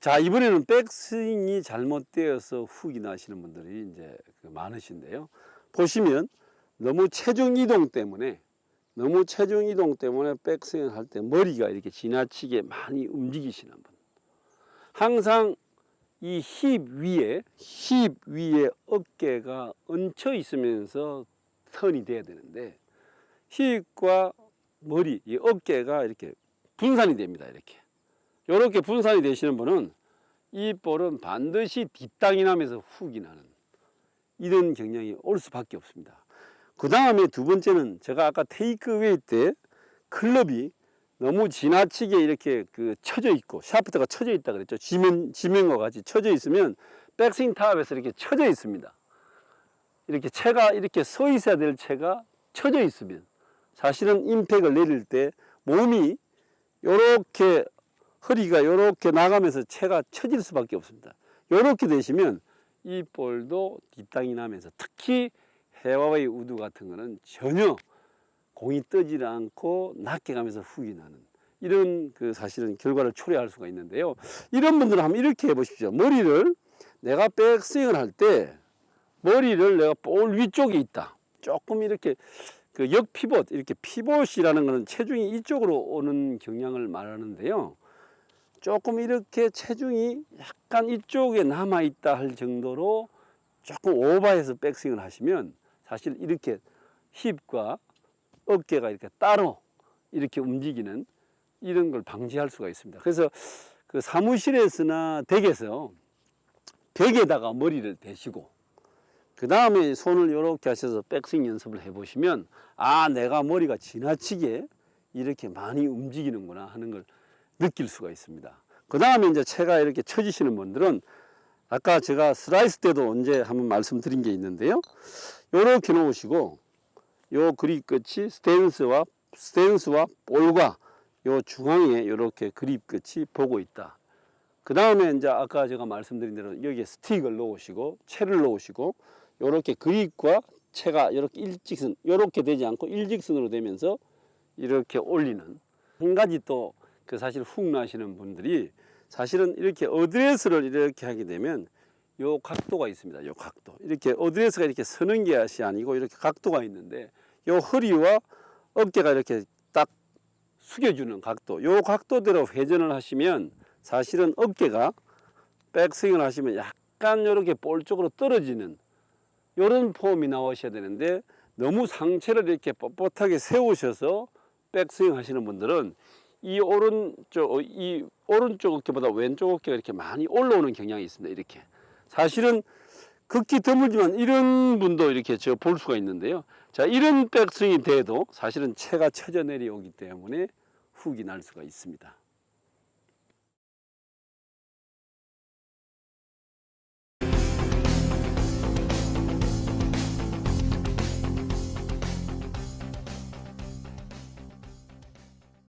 자 이번에는 백스윙이 잘못되어서 훅이 나시는 분들이 이제 그 많으신데요. 보시면 너무 체중 이동 때문에 너무 체중 이동 때문에 백스윙을 할때 머리가 이렇게 지나치게 많이 움직이시는 분. 항상 이 힙 위에 힙 위에 어깨가 얹혀 있으면서 턴이 돼야 되는데 힙과 머리 이 어깨가 이렇게 분산이 됩니다. 이렇게 이렇게 분산이 되시는 분은 이 볼은 반드시 뒷땅이 나면서 훅이 나는 이런 경향이 올 수밖에 없습니다. 그 다음에 두 번째는 제가 아까 테이크웨이 때 클럽이 너무 지나치게 이렇게 그 쳐져 있고 샤프트가 쳐져 있다 그랬죠. 지면 지면과 같이 쳐져 있으면 백스윙 타업에서 이렇게 쳐져 있습니다. 이렇게 채가 이렇게 서 있어야 될 채가 쳐져 있으면 사실은 임팩을 내릴 때 몸이 요렇게 허리가 요렇게 나가면서 채가 쳐질 수밖에 없습니다. 요렇게 되시면 이 볼도 뒷땅이 나면서 특히 해와웨이 우드 같은 거는 전혀 공이 뜨지 않고 낮게 가면서 훅이 나는 이런 그 사실은 결과를 초래할 수가 있는데요. 이런 분들은 한번 이렇게 해보십시오. 머리를 내가 백스윙을 할 때 머리를 내가 볼 위쪽에 있다. 조금 이렇게 그 역피봇 이렇게 피봇이라는 것은 체중이 이쪽으로 오는 경향을 말하는데요. 조금 이렇게 체중이 약간 이쪽에 남아 있다 할 정도로 조금 오버해서 백스윙을 하시면 사실 이렇게 힙과 어깨가 이렇게 따로 이렇게 움직이는 이런 걸 방지할 수가 있습니다. 그래서 그 사무실에서나 댁에서 벽에다가 머리를 대시고 그 다음에 손을 이렇게 하셔서 백스윙 연습을 해보시면 아 내가 머리가 지나치게 이렇게 많이 움직이는구나 하는 걸 느낄 수가 있습니다. 그 다음에 이제 채가 이렇게 쳐지시는 분들은 아까 제가 슬라이스 때도 언제 한번 말씀드린 게 있는데요. 요렇게 놓으시고 요 그립 끝이 스탠스와 스탠스와 볼과 요 중앙에 이렇게 그립 끝이 보고 있다. 그 다음에 이제 아까 제가 말씀드린 대로 여기에 스틱을 놓으시고 채를 놓으시고 이렇게 그립과 채가 이렇게 일직선 이렇게 되지 않고 일직선으로 되면서 이렇게 올리는 한 가지 또 그 사실 훅 나시는 분들이 사실은 이렇게 어드레스를 이렇게 하게 되면 요 각도가 있습니다. 요 각도 이렇게 어드레스가 이렇게 서는 것이 아니고 이렇게 각도가 있는데 요 허리와 어깨가 이렇게 딱 숙여주는 각도 요 각도대로 회전을 하시면 사실은 어깨가 백스윙을 하시면 약간 이렇게 볼 쪽으로 떨어지는 이런 폼이 나오셔야 되는데 너무 상체를 이렇게 뻣뻣하게 세우셔서 백스윙 하시는 분들은 이 오른쪽 이 오른쪽 어깨보다 왼쪽 어깨가 이렇게 많이 올라오는 경향이 있습니다. 이렇게 사실은 극히 드물지만 이런 분도 이렇게 저 볼 수가 있는데요. 자 이런 백스윙이 돼도 사실은 채가 쳐져 내려오기 때문에 훅이 날 수가 있습니다.